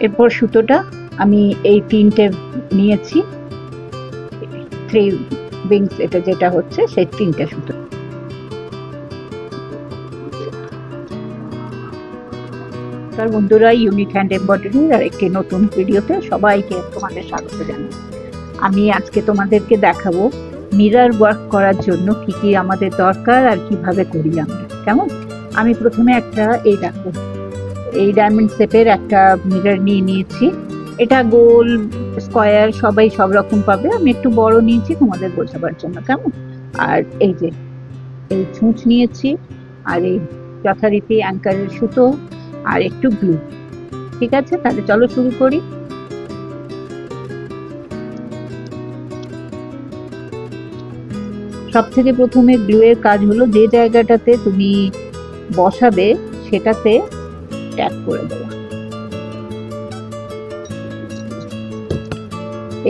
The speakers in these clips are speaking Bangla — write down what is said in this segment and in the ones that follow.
এরপর সুতোটা আমি এই তিনটে নিয়েছি। থ্রি উইংস এটা যেটা হচ্ছে সেই তিনটে সুতো। তার বন্ধুরা ইউনিক হ্যান্ড এমব্রয়ডারির আর একটি নতুন ভিডিওতে সবাইকে তোমাদের স্বাগত জানাই। আমি আজকে তোমাদেরকে দেখাবো মিরার ওয়ার্ক করার জন্য কি কি আমাদের দরকার আর কীভাবে করি আমরা। কেমন? আমি প্রথমে একটা এই দেখো। এই ডায়মন্ড শেপের একটা মিরর নিয়ে নিয়েছি। এটা গোল স্কোয়ার সবাই সব রকম পাবে। আমি একটু বড় নিয়েছি, তোমাদের বোঝাবার জন্য, কেমন? আর এই যে, এই ছুঁচ নিয়েছি, আর এই যথারীতি অ্যাঙ্কারের সুতো, আর একটু গ্লু ঠিক আছে? তাহলে চলো শুরু করি। সব থেকে প্রথমে গ্লু এর কাজ হলো যে জায়গাটাতে তুমি বসাবে, সেটাতে ট্যাপ করে দেওয়া।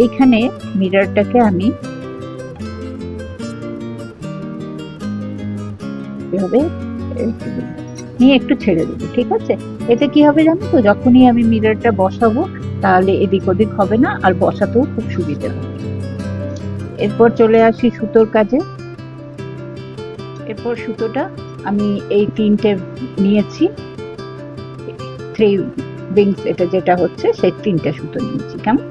এইখানে মিররটাকে আমি এভাবে নিয়ে একটু ছেড়ে দেবো, ঠিক আছে? এতে কি হবে জানো তো, যখনই আমি মিররটা বসাবো, তাহলে এদিক ওদিক হবে না, আর বসাতেও খুব সুবিধা হবে। এরপর চলে আসি সুতোর কাজে। এরপর সুতোটা আমি এই তিনটে নিয়েছি। থ্রি উইংস এটা যেটা হচ্ছে, সেই তিনটে সুতো নিয়েছি, কেমন?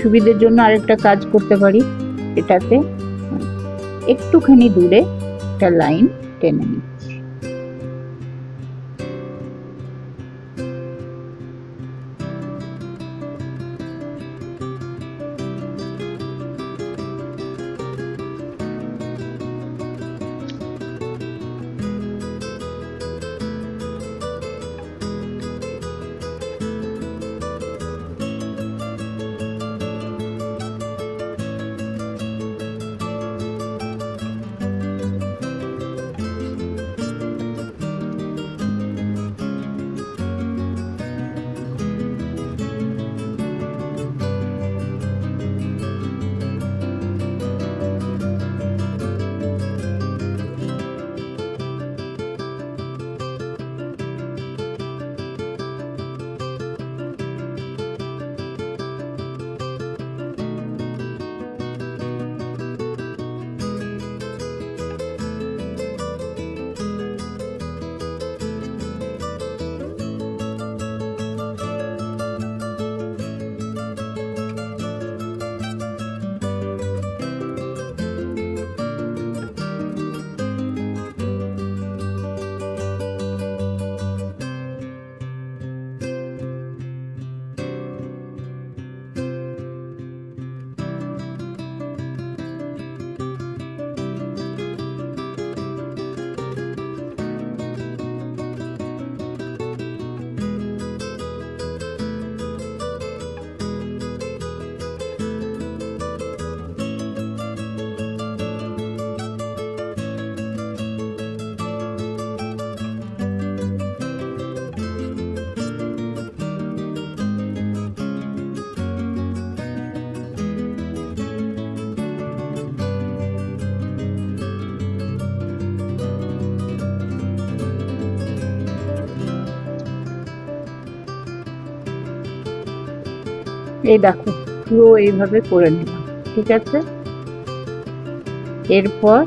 সুবিধের জন্য আরেকটা কাজ করতে পারি, এটাতে একটুখানি দূরে একটা লাইন টেনে নিচ্ছি এই দেখো পুরো এইভাবে করে নিলাম ঠিক আছে? এরপর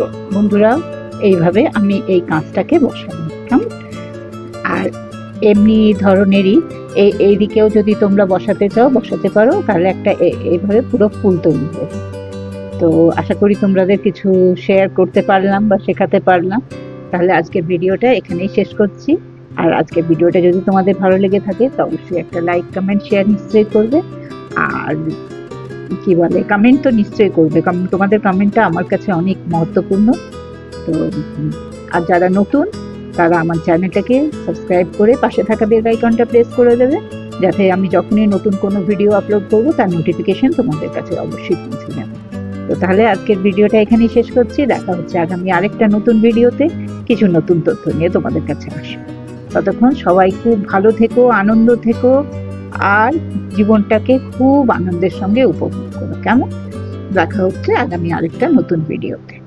তো বন্ধুরা, এইভাবে আমি এই কাঁচটাকে বসাবো। কেমন? আর এমনি ধরনেরই এই এইদিকেও যদি তোমরা বসাতে চাও, বসাতে পারো, তাহলে একটা এইভাবে পুরো ফুল তৈরি হবে। তো আশা করি তোমাদের কিছু শেয়ার করতে পারলাম বা শেখাতে পারলাম। তাহলে আজকের ভিডিওটা এখানেই শেষ করছি। আর আজকের ভিডিওটা যদি তোমাদের ভালো লেগে থাকে, তো অবশ্যই একটা লাইক, কমেন্ট, শেয়ার নিশ্চয়ই করবে। আর কি বলে কমেন্ট তো নিশ্চয়ই করবে। কারণ তোমাদের কমেন্টটা আমার কাছে অনেক মহত্বপূর্ণ। তো আর যারা নতুন, তারা আমার চ্যানেলটাকে সাবস্ক্রাইব করে পাশে থাকা বেল আইকনটা প্রেস করে দেবে। যাতে আমি যখনই নতুন কোনো ভিডিও আপলোড করব, তার নোটিফিকেশন তোমাদের কাছে অবশ্যই পৌঁছে যাবে। তো তাহলে আজকের ভিডিওটা এখানেই শেষ করছি। দেখা হচ্ছে আগামী আরেকটা নতুন ভিডিওতে কিছু নতুন তথ্য নিয়ে তোমাদের কাছে আসব। ততক্ষণ সবাই খুব ভালো থেকো, আনন্দ থেকো, আর জীবনটাকে খুব আনন্দের সঙ্গে উপভোগ করো। কেমন? দেখা হচ্ছে আগামী আরেকটা নতুন ভিডিওতে